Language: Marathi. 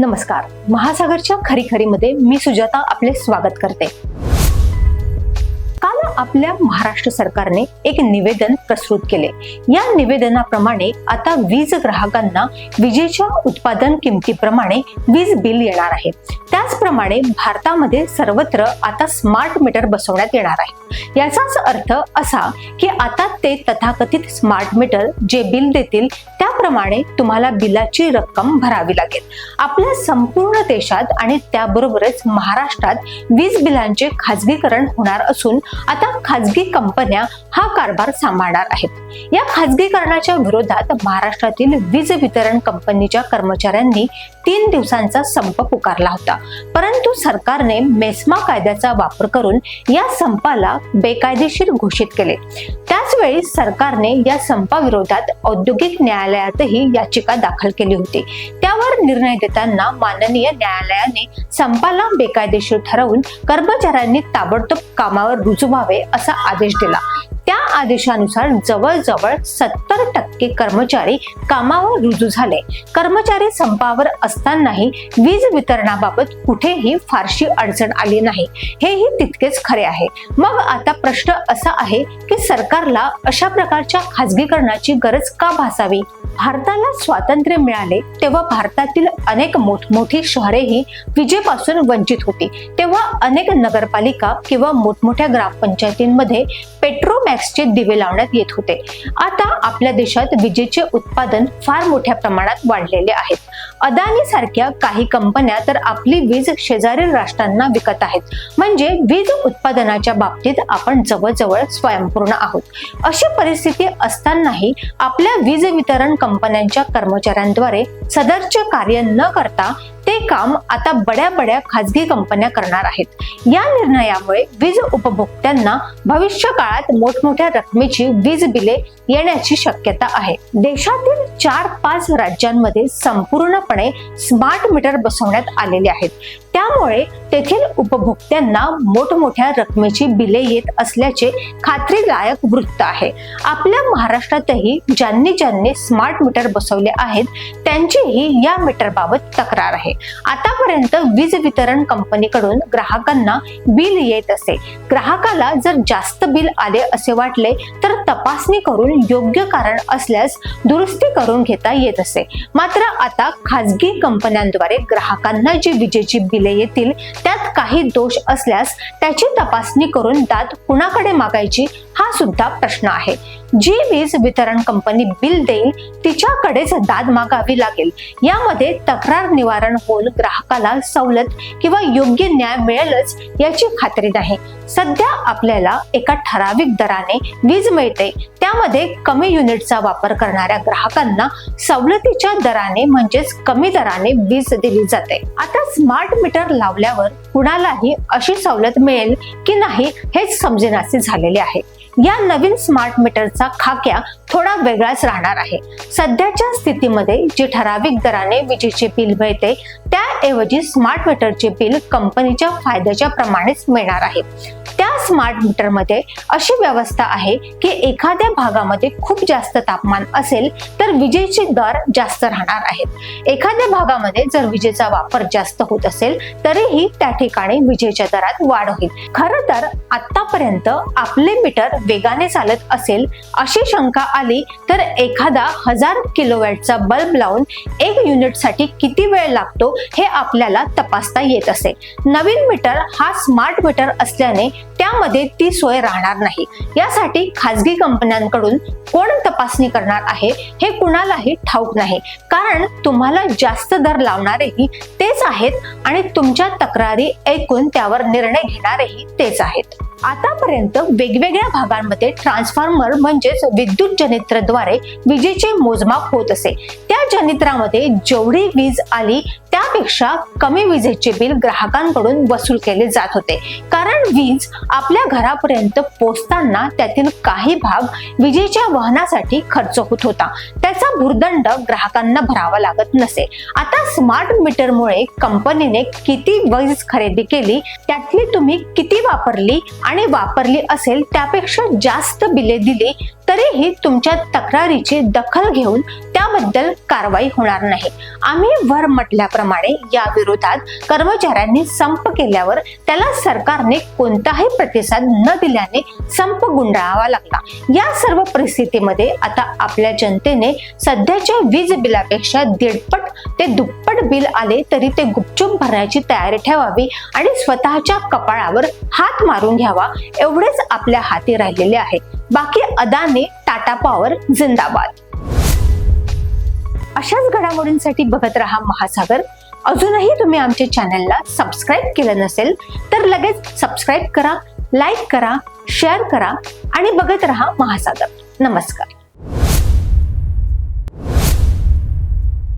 नमस्कार. महासागरच्या खरी खरी मध्ये मी सुजाता आपले स्वागत करते. काल आपल्या महाराष्ट्र सरकारने एक निवेदन प्रस्तुत केले. या निवेदनाप्रमाणे आता वीज ग्राहकांना विजेच्या उत्पादन किमतीप्रमाणे वीज बिल येणार आहे. त्याचप्रमाणे भारतामध्ये सर्वत्र आता स्मार्ट मीटर बसवण्यात येणार आहे. याचाच अर्थ असा की आता ते तथाकथित स्मार्ट मीटर जे बिल देतील त्या त्याप्रमाणे तुम्हाला बिलाची रक्कम भरावी लागेल. आपल्या संपूर्ण देशात आणि त्याबरोबरच महाराष्ट्रात वीज बिलांचे खाजगीकरण होणार असून आता खाजगी कंपन्या हा कारभार सांभाळणार आहेत. या खाजगीकरणाच्या विरोधात महाराष्ट्रातील वीज वितरण कंपनीच्या कर्मचाऱ्यांनी तीन दिवसांचा संप पुकारला होता. परंतु सरकारने मेस्मा कायद्याचा वापर करून या संपाला बेकायदेशीर घोषित केले. त्याचवेळी सरकारने या संपाविरोधात औद्योगिक न्यायालयातही याचिका दाखल केली होती. त्यावर निर्णय देताना माननीय न्यायालयाने संपाला बेकायदेशीर ठरवून कर्मचाऱ्यांनी ताबडतोब कामावर रुजू व्हावे असा आदेश दिला. त्या आदेशानुसार जवळजवळ सत्तर टक्के कर्मचारी कामावर रुजू झाले. कर्मचारी संपावर असतानाही वीज वितरणाबाबत कुठेही फारशी अडचण आली नाही. हेही तितकेच खरे आहे. मग आता प्रश्न असा आहे की सरकारला अशा प्रकारच्या खाजगीकरणाची गरज का भासावी? भारताला स्वातंत्र्य मिळाले तेव्हा भारतातील अनेक मोठमोठी शहरेही विजेपासून वंचित होती. तेव्हा अनेक नगरपालिका किंवा मोठमोठ्या ग्रामपंचायतींमध्ये पेट्रोमॅक्सचे दिवे लावण्यात येत होते. आता आपल्या देशात विजेचे उत्पादन फार मोठ्या प्रमाणात वाढलेले आहेत अदानी सारख्या काही कंपन्या तर आपली वीज शेजारील राष्ट्रांना विकत आहेत. म्हणजे वीज उत्पादनाच्या बाबतीत आपण जवळजवळ स्वयंपूर्ण आहोत. अशी परिस्थिती असतानाही आपल्या वीज वितरण कंपन्यांच्या कर्मचाऱ्यांद्वारे सदरचे कार्य न करता ते काम आता बड्या बड्या खाजगी कंपन्या करणार आहेत. या निर्णयामुळे वीज उपभोक्त्यांना भविष्य काळात मोठमोठ्या रकमेची वीज बिले येण्याची शक्यता आहे. देशातील चार पाच राज्यांमध्ये संपूर्णपणे स्मार्ट मीटर बसवण्यात आलेले आहेत. त्यामुळे तेथील उपभोक्त्यांना मोठमोठ्या रकमेची बिले येत असल्याचे खात्रीदायक वृत्त आहे. आपल्या महाराष्ट्रातही ज्यांनी ज्यांनी स्मार्ट मीटर बसवले आहेत त्यांचीही या मीटर बाबत तक्रार आहे. आतापर्यंत वीज वितरण कंपनीकडून ग्राहकांना बिल येत असे. ग्राहकाला जर जास्त बिल आले असे वाटले तर तपासणी करून योग्य कारण असल्यास दुरुस्ती करून घेता येत असे. मात्र आता खाजगी कंपन्यांद्वारे ग्राहकांना जी विजेची बिले येतील त्यात काही दोष असल्यास त्याची तपासणी करून दाद कुणाकडे मागायची हा सुद्धा प्रश्न आहे. जी वीज वितरण कंपनी बिल देईल तिच्याकडेच दाद मागावी लागेल. यामध्ये तक्रार निवारण होऊन ग्राहकाला सवलत किंवा योग्य न्याय मिळेलच याची खात्री नाही. सध्या आपल्याला एका ठराविक दराने वीज मिळते. त्यामध्ये कमी युनिटचा वापर करणाऱ्या ग्राहकांना सवलतीच्या दराने म्हणजेच कमी दराने वीज दिली जाते. आता स्मार्ट मीटर लावल्यावर कुणालाही अशी सवलत मिळेल की नाही हेच समजेनासे झालेले आहे. या नवीन स्मार्ट मीटरचा खाक्या थोडा वेगळाच राहणार आहे. सध्याच्या स्थितीमध्ये जे ठराविक दराने विजेचे बिल मिळते त्याऐवजी स्मार्ट मीटरचे बिल कंपनीच्या फायद्याच्या प्रमाणेच मिळणार आहे. त्या स्मार्ट मीटरमध्ये अशी व्यवस्था आहे की एखाद्या भागामध्ये खूप जास्त तापमान असेल तर विजेचे दर जास्त राहणार आहेत एखाद्या भागामध्ये जर विजेचा वापर जास्त होत असेल तरीही त्या ठिकाणी विजेच्या दरात वाढ होईल. खरं तर आतापर्यंत आपले मीटर वेगाने चालत असेल अशी शंका आली तर एखादा हजार किलोवॅटचा बल्ब लावून एक युनिटसाठी किती वेळ लागतो हे आपल्याला तपासता येत असे. नवीन मीटर हा स्मार्ट मीटर असल्याने त्यामध्ये ती सोय राहणार नाही. यासाठी खाजगी कंपन्यांकडून कोण तपासणी करणार आहे हे कुणालाही ठाऊक नाही. कारण तुम्हाला जास्त दर लावणारेही तेच आहेत आणि तुमच्या तक्रारी ऐकून त्यावर निर्णय घेणारेही तेच आहेत. आतापर्यंत वेगवेगळ्या भागांमध्ये ट्रान्सफॉर्मर म्हणजेच विद्युत जनित्रद्वारे विजेचे मोजमाप होत असे. त्या जनित्रामध्ये जेवढी वीज आली त्यापेक्षा कमी विजेचे बिल ग्राहकांकडून वसूल केले जात होते. कारण वीज आपल्या घरापर्यंत पोचताना त्यातील काही भाग विजेच्या वहनासाठी खर्च होत होता. त्याचा भुर्दंड ग्राहकांना भरावा लागत नसे. आता स्मार्ट मीटरमुळे कंपनीने किती वीज खरेदी केली त्यातली तुम्ही किती वापरली आणि वापरली असेल त्यापेक्षा जास्त बिले दिली तरीही तुमच्या तक्रारीची दखल घेऊन त्याबद्दल कारवाई होणार नाही. आम्ही वर म्हटल्याप्रमाणे या विरोधात कर्मचाऱ्यांनी संप केल्यावर त्याला सरकारने कोणताही प्रतिसाद न दिल्याने संप गुंडाळावा लागला. या सर्व परिस्थितीमध्ये आता आपल्या जनतेने सध्याच्या वीज बिलापेक्षा दीडपट ते दुप्पट बिल आले तरी ते गुपचूप भरण्याची तयारी ठेवावी आणि स्वतःच्या कपाळावर हात मारून घ्यावा एवढेच आपल्या हाती राहिलेले आहे. बाकी अदानी टाटा पॉवर जिंदाबाद. अशाच घडामोडींसाठी बघत राहा महासागर. अजूनही तुम्ही आमच्या चॅनलला सबस्क्राईब केलं नसेल तर लगेच सबस्क्राईब करा लाईक करा शेअर करा आणि बघत राहा महासागर. नमस्कार.